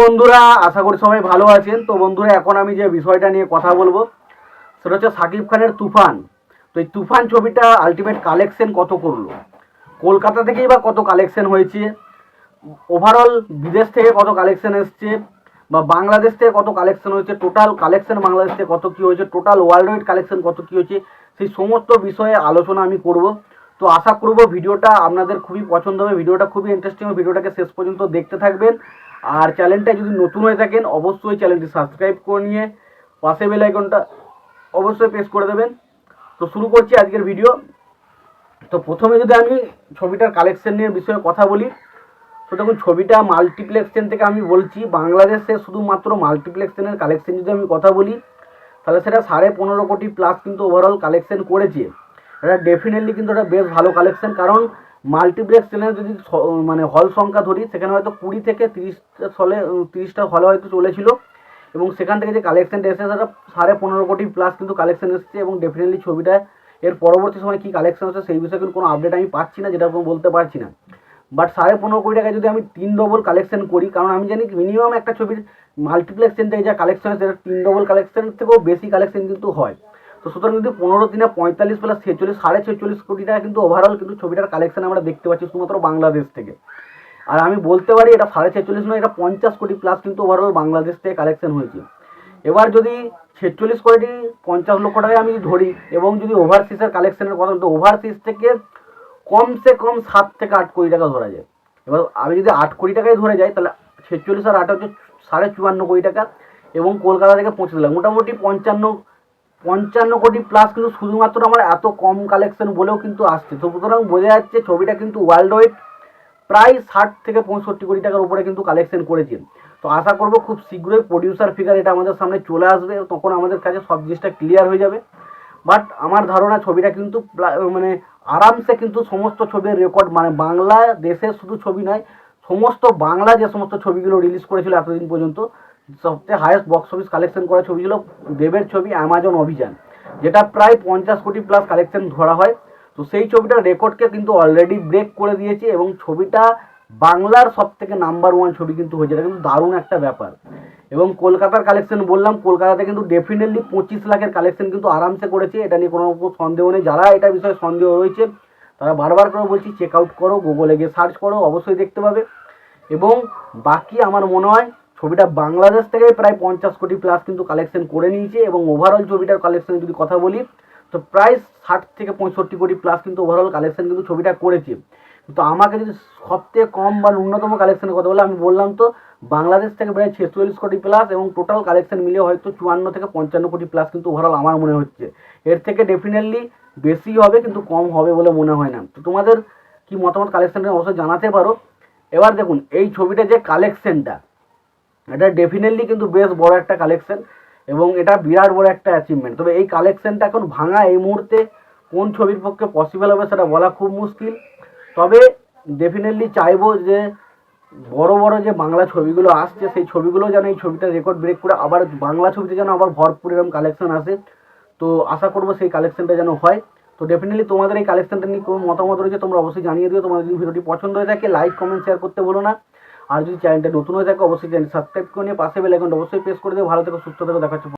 বন্ধুরা, আশা করি সবাই ভালো আছেন। তো বন্ধুরা, এখন আমি যে বিষয়টা নিয়ে কথা বলব, সেটা হচ্ছে সাকিব খানের তুফান। তো এই তুফান ছবিটা আলটিমেট কালেকশন কত করল? কলকাতা থেকেই বা কত কালেকশন হয়েছে? ওভারঅল বিদেশ থেকে কত কালেকশন এসছে? বা বাংলাদেশ থেকে কত কালেকশন হয়েছে? টোটাল কালেকশন বাংলাদেশ থেকে কত কী হয়েছে? টোটাল ওয়ার্ল্ড ওয়াইড কালেকশন কত কী হয়েছে? সেই সমস্ত বিষয়ে আলোচনা আমি করব। তো আশা করব ভিডিওটা আপনাদের খুবই পছন্দ হবে, ভিডিওটা খুবই ইন্টারেস্টিং ভিডিওটাকে শেষ পর্যন্ত দেখতে থাকবেন। আর চ্যানেলটা যদি নতুন হয়ে থাকেন, অবশ্যই চ্যানেলটি সাবস্ক্রাইব করে নিয়ে পাশে বেল আইকনটা অবশ্যই প্রেস করে দেবেন। তো শুরু করছি আজকের ভিডিও তো প্রথমে যদি আমি ছবিটার কালেকশন নিয়ে বিষয়ে কথা বলি, তো দেখুন, ছবিটা মাল্টিপ্লেক্সেন থেকে আমি বলছি। বাংলাদেশে শুধুমাত্র মাল্টিপ্লেক্সেনের কালেকশন যদি আমি কথা বলি, তাহলে সেটা সাড়ে পনেরো কোটি প্লাস কিন্তু ওভারঅল কালেকশন করেছে। এটা ডেফিনেটলি কিন্তু এটা বেশ ভালো কালেকশন কারণ মাল্টিপ্লেক্স চ্যানেল যদি মানে হল সংখ্যা ধরি, সেখানে হয়তো কুড়ি থেকে তিরিশটা হলে তিরিশটা হলে হয়তো চলেছিল। এবং সেখান থেকে যে কালেকশনটা এসেছে, সেটা সাড়ে পনেরো কোটি প্লাস কিন্তু কালেকশন এসেছে এবং ডেফিনেটলি ছবিটা এর পরবর্তী সময় কী কালেকশন হচ্ছে, সেই বিষয়ে কিন্তু কোনো আপডেট আমি পাচ্ছি না যেটা বলতে পারছি না। বাট সাড়ে পনেরো কোটি টাকায় যদি আমি তিন ডবল কালেকশন করি, কারণ আমি জানি মিনিমাম একটা ছবির মাল্টিপ্লেক্স থেকে যা কালেকশন সেটা তিন ডবল কালেকশন থেকেও বেশি কালেকশন কিন্তু হয়। সুতরাং যদি পনেরো দিনে পঁয়তাল্লিশ প্লাস ছেচল্লিশ, সাড়ে ছেচল্লিশ কোটি টাকা কিন্তু ওভারঅল কিন্তু ছবিটার কালেকশন আমরা দেখতে পাচ্ছি শুধুমাত্র বাংলাদেশ থেকে। আর আমি বলতে পারি এটা সাড়ে ছেচল্লিশ নয়, এটা পঞ্চাশ কোটি প্লাস কিন্তু ওভারঅল বাংলাদেশ থেকে কালেকশন হয়েছে। এবার যদি ছেচল্লিশ কোটি পঞ্চাশ লক্ষ টাকায় আমি ধরি এবং যদি ওভারসিজের কালেকশনের কথা তো ওভারসিজ থেকে কমসে কম সাত থেকে আট কোটি টাকা ধরা যায়। এবার আমি যদি আট কোটি টাকায় ধরে যাই, তাহলে ছেচল্লিশ আর আট হচ্ছে সাড়ে চুয়ান্ন কোটি টাকা এবং কলকাতা থেকে পঁচিশ লাখ। মোটামুটি পঞ্চান্ন পঞ্চান্ন কোটি প্লাস কিন্তু শুধুমাত্র আমার এত কম কালেকশন বলেও কিন্তু আসছে। তো সুতরাং বোঝা যাচ্ছে ছবিটা কিন্তু ওয়ার্ল্ড ওয়াইড প্রায় ষাট থেকে পঁয়ষট্টি কোটি টাকার উপরে কিন্তু কালেকশন করেছে। তো আশা করব খুব শীঘ্রই প্রডিউসার ফিগার এটা আমাদের সামনে চলে আসবে, তখন আমাদের কাছে সব জিনিসটা ক্লিয়ার হয়ে যাবে। বাট আমার ধারণা ছবিটা কিন্তু মানে আরামসে কিন্তু সমস্ত ছবির রেকর্ড মানে বাংলা দেশের শুধু ছবি নয়, সমস্ত বাংলা যে সমস্ত ছবিগুলো রিলিজ করেছিল এতদিন পর্যন্ত সবচেয়ে হায়েস্ট বক্স অফিস কালেকশন করা ছবি ছিল দেবের ছবি অ্যামাজন অভিযান, যেটা প্রায় পঞ্চাশ কোটি প্লাস কালেকশন ধরা হয়। তো সেই ছবিটার রেকর্ডকে কিন্তু অলরেডি ব্রেক করে দিয়েছে এবং ছবিটা বাংলার সব থেকে নাম্বার ওয়ান ছবি কিন্তু হয়েছে। এটা কিন্তু দারুণ একটা ব্যাপার। এবং কলকাতার কালেকশন বললাম, কলকাতাতে কিন্তু ডেফিনেটলি পঁচিশ লাখের কালেকশন কিন্তু আরামসে করেছে। এটা নিয়ে কোনো সন্দেহ নেই। যারা এটা বিষয়ে সন্দেহ রয়েছে, তারা বারবার করে বলছি চেক আউট করো গুগলে গিয়ে সার্চ করো, অবশ্যই দেখতে পাবে। এবং বাকি আমার মনে হয় ছবিটা বাংলাদেশ থেকে প্রায় পঞ্চাশ কোটি প্লাস কিন্তু কালেকশন করে নিয়েছে এবং ওভারঅল ছবিটার কালেকশনের যদি কথা বলি, তো প্রায় ষাট থেকে পঁয়ষট্টি কোটি প্লাস কিন্তু ওভারঅল কালেকশন কিন্তু ছবিটা করেছে। তো আমাকে যদি সবথেকে কম বা ন্যূনতম কালেকশনের কথা বলে, আমি বললাম তো, বাংলাদেশ থেকে প্রায় ছেচল্লিশ কোটি প্লাস এবং টোটাল কালেকশন মিলিয়ে হয়তো চুয়ান্ন থেকে পঞ্চান্ন কোটি প্লাস কিন্তু ওভারঅল আমার মনে হচ্ছে। এর থেকে ডেফিনেটলি বেশি হবে কিন্তু কম হবে বলে মনে হয় না। তো তোমাদের কি মতামত কালেকশনটা অবশ্যই জানাতে পারো। এবার দেখুন, এই ছবিটা যে কালেকশনটা এটা ডেফিনেটলি কিন্তু বেশ বড় একটা কালেকশন এবং এটা বিরাট বড় একটা অ্যাচিভমেন্ট তবে এই কালেকশনটা এখন ভাঙা এই মুহূর্তে কোন ছবির পক্ষে পসিবল হবে সেটা বলা খুব মুশকিল। তবে ডেফিনেটলি চাইব যে বড় বড় যে বাংলা ছবিগুলো আসছে, সেই ছবিগুলো যেন এই ছবিটা রেকর্ড ব্রেক করে আবার বাংলা ছবিতে যেন আবার ভরপুর এরকম কালেকশন আসে। তো আশা করব সেই কালেকশনটা যেন হয়। তো ডেফিনেটলি তোমাদের এই কালেকশনটা নিয়ে কোনো মতামত রয়েছে তোমরা অবশ্যই জানিয়ে দিও। তোমাদের যদি ভিডিওটি পছন্দ হয়ে থাকে লাইক কমেন্ট শেয়ার করতে বলো না। আর যদি চ্যানেলটা নতুন হয়ে থাকে, অবশ্যই চ্যানেল সাবস্ক্রাইব করে নিয়ে পাশে বেল আইকনটা অবশ্যই প্রেস করে দিও। ভালো থেকো, সুস্থ থেকো। দেখাচ্ছে